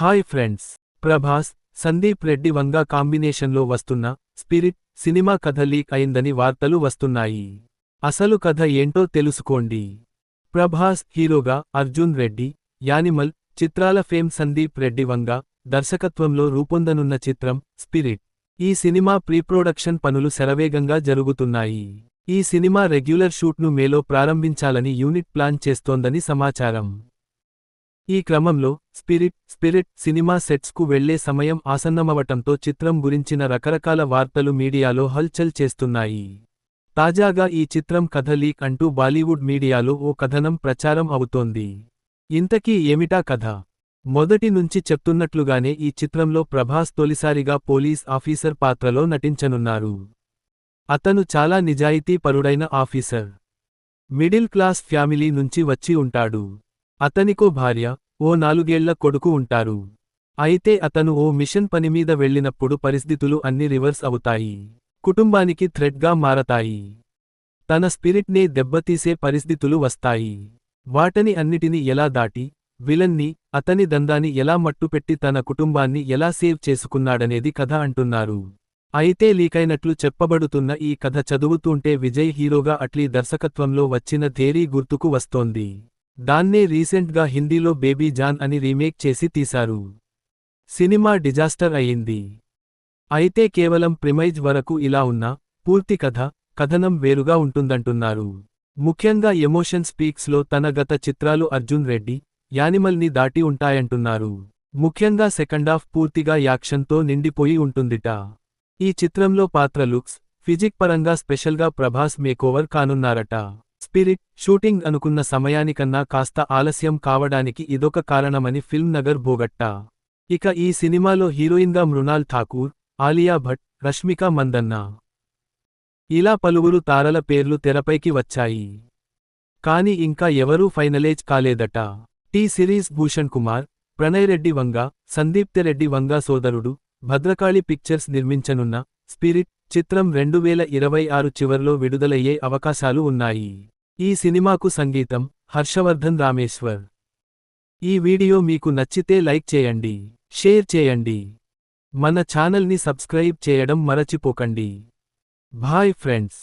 Hi friends Prabhas Sandeep Reddy Vanga కాంబినేషన్లో వస్తున్న spirit cinema కథ లీక్ అయిందని వార్తలు వస్తున్నాయి. అసలు కథ ఏంటో తెలుసుకోండి. ప్రభాస్ హీరోగా అర్జున్ రెడ్డి యానిమల్ చిత్రాల ఫేమ్ సందీప్ రెడ్డి వంగ దర్శకత్వంలో రూపొందనున్న చిత్రం స్పిరిట్. ఈ సినిమా ప్రీప్రొడక్షన్ పనులు శరవేగంగా జరుగుతున్నాయి. ఈ సినిమా రెగ్యులర్ షూట్ను మేలో ప్రారంభించాలని యూనిట్ ప్లాన్ చేస్తోందని సమాచారం. ఈ క్రమంలో స్పిరిట్ స్పిరిట్ సినిమా సెట్స్కు వెళ్ళే సమయం ఆసన్నమవటంతో చిత్రం గురించిన రకరకాల వార్తలు మీడియాలో హల్చల్ చేస్తున్నాయి. తాజాగా ఈ చిత్రం కథ లీక్ అంటూ బాలీవుడ్ మీడియాలో ఓ కథనం ప్రచారం అవుతోంది. ఇంతకీ ఏమిటా కథ? మొదటి నుంచి చెప్తున్నట్లుగానే ఈ చిత్రంలో ప్రభాస్ తొలిసారిగా పోలీస్ ఆఫీసర్ పాత్రలో నటించనున్నారు. అతను చాలా నిజాయితీ పరుడైన ఆఫీసర్. మిడిల్ క్లాస్ ఫ్యామిలీ నుంచి వచ్చి ఉంటాడు. అతనికో భార్య ఓ నాలుగేళ్ళ కొడుకు ఉంటారు. అయితే అతను ఓ మిషన్ పనిమీద వెళ్ళినప్పుడు పరిస్థితులు అన్ని రివర్స్ అవుతాయి. కుటుంబానికి థ్రెడ్గా మారతాయి. తన స్పిరిట్నే దెబ్బతీసే పరిస్థితులు వస్తాయి. వాటని అన్నిటిని ఎలా దాటి విలన్ని అతని దందాన్ని ఎలా మట్టుపెట్టి తన కుటుంబాన్ని ఎలా సేవ్ చేసుకున్నాడనేది కథ అంటున్నారు. అయితే లీకైనట్లు చెప్పబడుతున్న ఈ కథ చదువుతుంటే విజయ్ హీరోగా అట్లీ దర్శకత్వంలో వచ్చిన థేరీ గుర్తుకు వస్తోంది. దాన్నే రీసెంట్గా హిందీలో బేబీ జాన్ అని రీమేక్ చేసి తీశారు. సినిమా డిజాస్టర్ అయింది అయితే కేవలం ప్రిమైజ్ వరకు ఇలా ఉన్నా పూర్తి కథ కథనం వేరుగా ఉంటుందంటున్నారు. ముఖ్యంగా ఎమోషన్ స్పీక్స్లో తన గత చిత్రాలు అర్జున్ రెడ్డి యానిమల్ని దాటి ఉంటాయంటున్నారు. ముఖ్యంగా సెకండాఫ్ పూర్తిగా యాక్షన్తో నిండిపోయి ఉంటుందిట. ఈ చిత్రంలో పాత్ర లుక్స్ ఫిజిక్ పరంగా స్పెషల్గా ప్రభాస్ మేకోవర్ కానున్నారట. స్పిరిట్ షూటింగ్ అనుకున్న సమయానికన్నా కాస్త ఆలస్యం కావడానికి ఇదొక కారణమని ఫిల్మ్ నగర్ భోగట్టా. ఇక ఈ సినిమాలో హీరోయిన్గా మృణాల్ ఠాకూర్ ఆలియా భట్ రష్మిక మందన్న. ఇలా పలువురు తారల పేర్లు తెరపైకి వచ్చాయి. కాని ఇంకా ఎవరూ ఫైనలైజ్ కాలేదట. టీ సిరీస్ భూషణ్ కుమార్ ప్రణయ్ రెడ్డి వంగ సందీప్తెరెడ్డి వంగ సోదరుడు భద్రకాళి పిక్చర్స్ నిర్మించనున్న స్పిరిట్ చిత్రం రెండు వేల ఇరవై ఆరు చివర్లో విడుదలయ్యే అవకాశాలు ఉన్నాయి. ఈ సినిమాకు సంగీతం హర్షవర్ధన్ రామేశ్వర్. ఈ వీడియో మీకు నచ్చితే లైక్ చేయండి షేర్ చేయండి. మన ఛానల్ని సబ్స్క్రైబ్ చేయడం మరచిపోకండి. Bye friends.